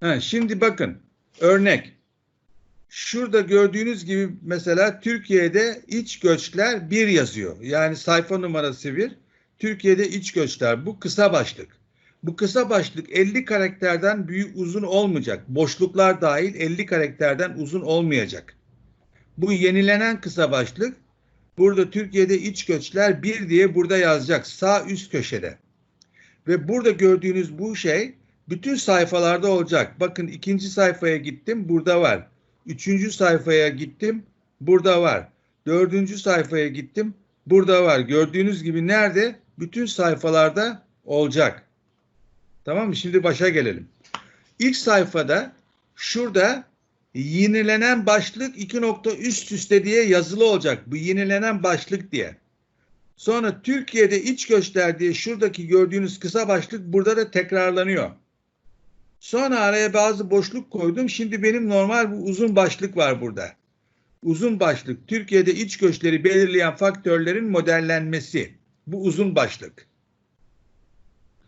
Ha, şimdi bakın örnek. Şurada gördüğünüz gibi mesela Türkiye'de iç göçler bir yazıyor. Yani sayfa numarası bir. Türkiye'de iç göçler. Bu kısa başlık. Bu kısa başlık 50 karakterden büyük uzun olmayacak. Boşluklar dahil 50 karakterden uzun olmayacak. Bu yenilenen kısa başlık burada Türkiye'de iç göçler bir diye burada yazacak sağ üst köşede. Ve burada gördüğünüz bu şey bütün sayfalarda olacak. Bakın ikinci sayfaya gittim burada var. Üçüncü sayfaya gittim burada var. Dördüncü sayfaya gittim burada var. Gördüğünüz gibi nerede? Bütün sayfalarda olacak. Tamam mı? Şimdi başa gelelim. İlk sayfada şurada yenilenen başlık iki nokta üst üste diye yazılı olacak. Bu yenilenen başlık diye. Sonra Türkiye'de iç göçler diye şuradaki gördüğünüz kısa başlık burada da tekrarlanıyor. Sonra araya bazı boşluk koydum. Şimdi benim normal bu uzun başlık var burada. Uzun başlık Türkiye'de iç göçleri belirleyen faktörlerin modellenmesi. Bu uzun başlık.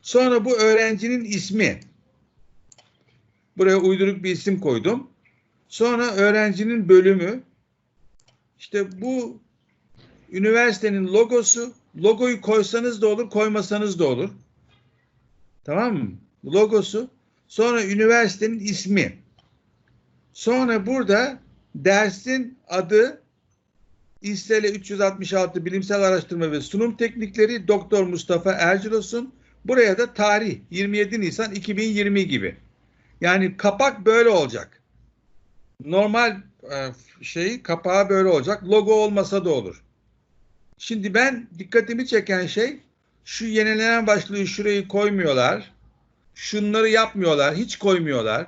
Sonra bu öğrencinin ismi. Buraya uyduruk bir isim koydum. Sonra öğrencinin bölümü. İşte bu üniversitenin logosu. Logoyu koysanız da olur, koymasanız da olur. Tamam mı? Logosu. Sonra üniversitenin ismi. Sonra burada dersin adı İSTL 366 Bilimsel Araştırma ve Sunum Teknikleri Doktor Mustafa Ercilos'un buraya da tarih 27 Nisan 2020 gibi. Yani kapak böyle olacak. Normal e, şey kapağı böyle olacak. Logo olmasa da olur. Şimdi ben dikkatimi çeken şey şu yenilenen başlığı şurayı koymuyorlar. Şunları yapmıyorlar. Hiç koymuyorlar.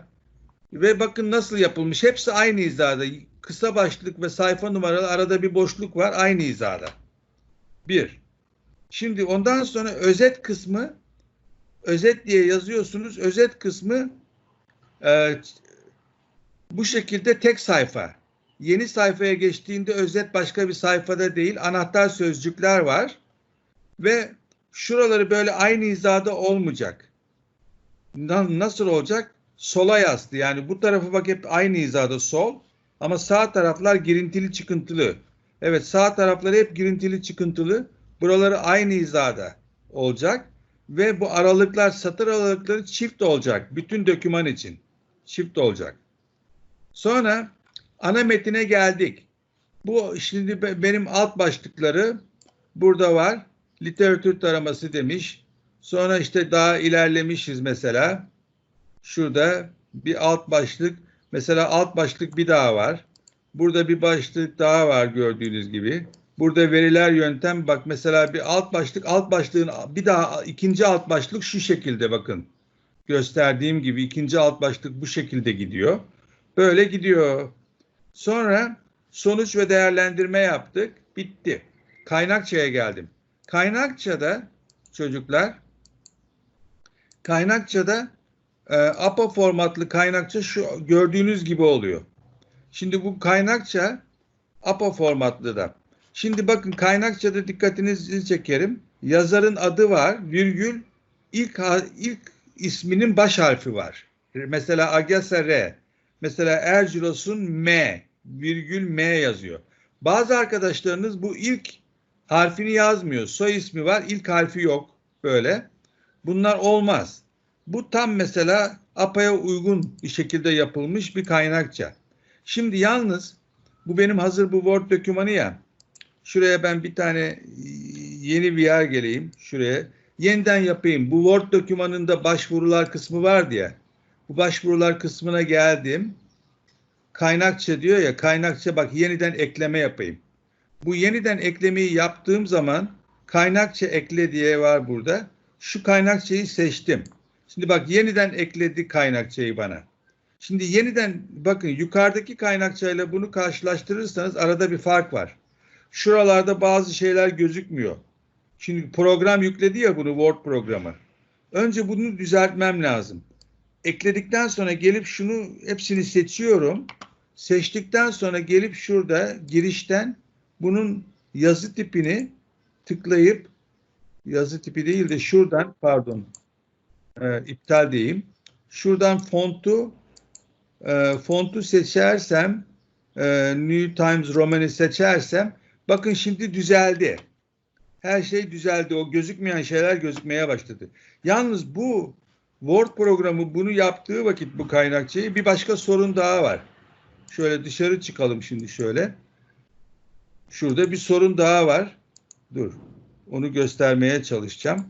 Ve bakın nasıl yapılmış. Hepsi aynı hizada. Kısa başlık ve sayfa numaralı arada bir boşluk var. Aynı hizada. Bir. Şimdi ondan sonra özet kısmı özet diye yazıyorsunuz. Özet kısmı e, bu şekilde tek sayfa. Yeni sayfaya geçtiğinde özet başka bir sayfada değil. Anahtar sözcükler var. Ve şuraları böyle aynı hizada olmayacak. Nasıl olacak? Sola yastı. Yani bu tarafı bak hep aynı hizada sol. Ama sağ taraflar girintili çıkıntılı. Evet sağ tarafları hep girintili çıkıntılı. Buraları aynı hizada olacak. Ve bu aralıklar satır aralıkları çift olacak. Bütün döküman için. Çift olacak. Sonra ana metine geldik. Bu şimdi benim alt başlıkları burada var. Literatür taraması demiş. Sonra işte daha ilerlemişiz mesela. Şurada bir alt başlık. Mesela alt başlık bir daha var. Burada bir başlık daha var gördüğünüz gibi. Burada veriler yöntem bak mesela bir alt başlık alt başlığın bir daha ikinci alt başlık şu şekilde bakın. Gösterdiğim gibi ikinci alt başlık bu şekilde gidiyor. Böyle gidiyor. Sonra sonuç ve değerlendirme yaptık. Bitti. Kaynakçaya geldim. Kaynakçada çocuklar kaynakçada e, APA formatlı kaynakça şu gördüğünüz gibi oluyor. Şimdi bu kaynakça APA formatlı da. Şimdi bakın kaynakçada dikkatinizi çekerim. Yazarın adı var, virgül ilk ilk isminin baş harfi var. Mesela Agasa R. Mesela Ercilos'un M, virgül M yazıyor. Bazı arkadaşlarınız bu ilk harfini yazmıyor. Soy ismi var, ilk harfi yok. Böyle. Bunlar olmaz. Bu tam mesela APA'ya uygun bir şekilde yapılmış bir kaynakça. Şimdi yalnız bu benim hazır bu Word dokümanı ya. Şuraya ben bir tane yeni bir yer geleyim. Şuraya. Yeniden yapayım. Bu Word dokümanında başvurular kısmı var diye. Bu başvurular kısmına geldim. Kaynakça diyor ya kaynakça bak yeniden ekleme yapayım. Bu yeniden eklemeyi yaptığım zaman kaynakça ekle diye var burada. Şu kaynakçayı seçtim. Şimdi bak yeniden ekledi kaynakçayı bana. Şimdi yeniden bakın yukarıdaki kaynakçayla bunu karşılaştırırsanız arada bir fark var. Şuralarda bazı şeyler gözükmüyor. Şimdi program yükledi ya bunu Word programı. Önce bunu düzeltmem lazım. Ekledikten sonra gelip şunu hepsini seçiyorum. Seçtikten sonra gelip şurada girişten bunun yazı tipini tıklayıp yazı tipi değil de şuradan pardon e, iptal diyeyim. şuradan fontu e, fontu seçersem e, New Times Roman'ı seçersem bakın şimdi düzeldi. Her şey düzeldi. O gözükmeyen şeyler gözükmeye başladı. Yalnız bu Word programı bunu yaptığı vakit bu kaynakçayı bir başka sorun daha var. Şöyle dışarı çıkalım şimdi şöyle. Şurada bir sorun daha var. Dur. Onu göstermeye çalışacağım.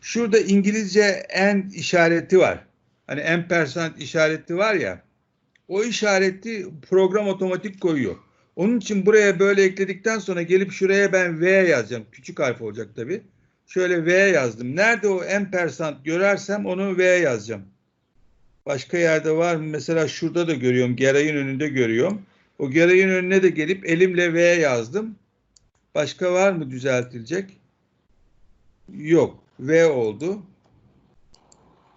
Şurada İngilizce en işareti var. Hani ampersand işareti var ya. O işareti program otomatik koyuyor. Onun için buraya böyle ekledikten sonra gelip şuraya ben V yazacağım. Küçük harf olacak tabii. Şöyle V yazdım. Nerede o ampersand görersem onu V yazacağım. Başka yerde var mı? Mesela şurada da görüyorum. Gerayın önünde görüyorum. O gerayın önüne de gelip elimle V yazdım. Başka var mı düzeltilecek? Yok. V oldu.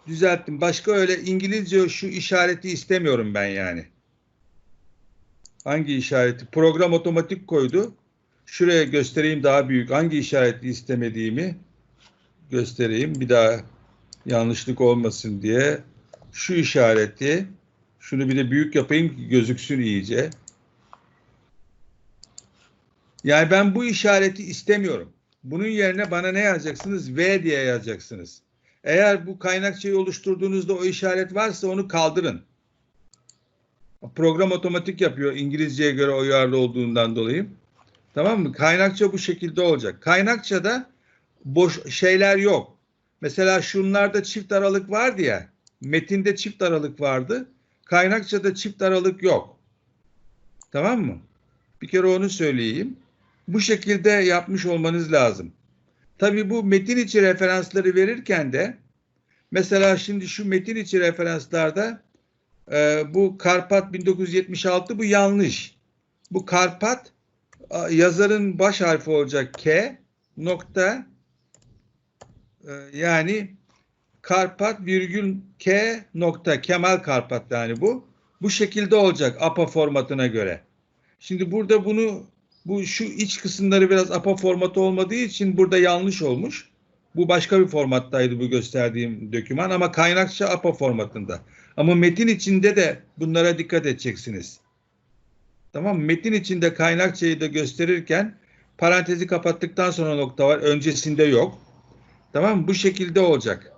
Düzelttim. Başka öyle İngilizce şu işareti istemiyorum ben yani. Hangi işareti? Program otomatik koydu. Şuraya göstereyim daha büyük. Hangi işareti istemediğimi göstereyim. Bir daha yanlışlık olmasın diye. Şu işareti şunu bir de büyük yapayım ki gözüksün iyice. Yani ben bu işareti istemiyorum. Bunun yerine bana ne yazacaksınız? V diye yazacaksınız. Eğer bu kaynakçayı oluşturduğunuzda o işaret varsa onu kaldırın. Program otomatik yapıyor İngilizceye göre uyarlı olduğundan dolayı. Tamam mı? Kaynakça bu şekilde olacak. Kaynakçada boş şeyler yok. Mesela şunlarda çift aralık vardı ya. Metinde çift aralık vardı. Kaynakçada çift aralık yok. Tamam mı? Bir kere onu söyleyeyim. Bu şekilde yapmış olmanız lazım. Tabii bu metin içi referansları verirken de mesela şimdi şu metin içi referanslarda e, bu Karpat 1976 bu yanlış. Bu Karpat yazarın baş harfi olacak K nokta e, yani Karpat virgül K nokta Kemal Karpat yani bu. Bu şekilde olacak APA formatına göre. Şimdi burada bunu bu şu iç kısımları biraz APA formatı olmadığı için burada yanlış olmuş. Bu başka bir formattaydı bu gösterdiğim doküman ama kaynakça APA formatında. Ama metin içinde de bunlara dikkat edeceksiniz. Tamam? Metin içinde kaynakçayı da gösterirken parantezi kapattıktan sonra nokta var. Öncesinde yok. Tamam? Bu şekilde olacak.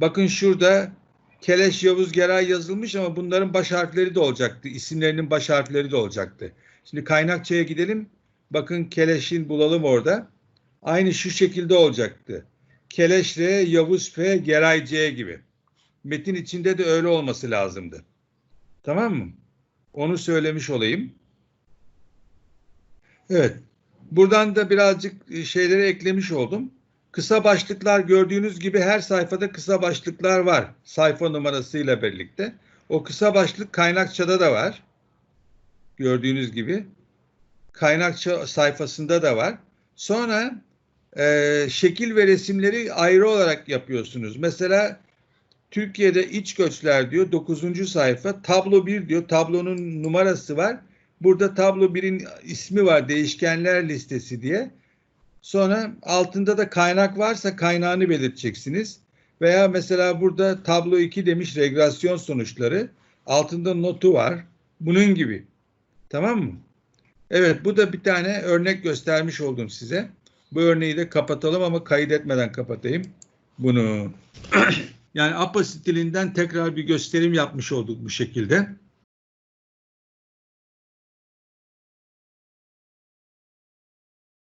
Bakın şurada Keleş Yavuz Geray yazılmış ama bunların baş harfleri de olacaktı. İsimlerinin baş harfleri de olacaktı. Şimdi kaynakçaya gidelim. Bakın Keleş'in bulalım orada. Aynı şu şekilde olacaktı. Keleş R, Yavuz F, Geray C gibi. Metin içinde de öyle olması lazımdı. Tamam mı? Onu söylemiş olayım. Evet. Buradan da birazcık şeyleri eklemiş oldum. Kısa başlıklar gördüğünüz gibi her sayfada kısa başlıklar var. Sayfa numarasıyla birlikte. O kısa başlık kaynakçada da var. Gördüğünüz gibi. Kaynakça sayfasında da var. Sonra e, şekil ve resimleri ayrı olarak yapıyorsunuz. Mesela Türkiye'de iç göçler diyor 9. sayfa. Tablo 1 diyor. Tablonun numarası var. Burada tablo 1'in ismi var. Değişkenler listesi diye. Sonra altında da kaynak varsa kaynağını belirteceksiniz. Veya mesela burada tablo 2 demiş regresyon sonuçları. Altında notu var. Bunun gibi. Tamam mı? Evet bu da bir tane örnek göstermiş oldum size. Bu örneği de kapatalım ama kaydetmeden kapatayım bunu. yani APA stilinden tekrar bir gösterim yapmış olduk bu şekilde.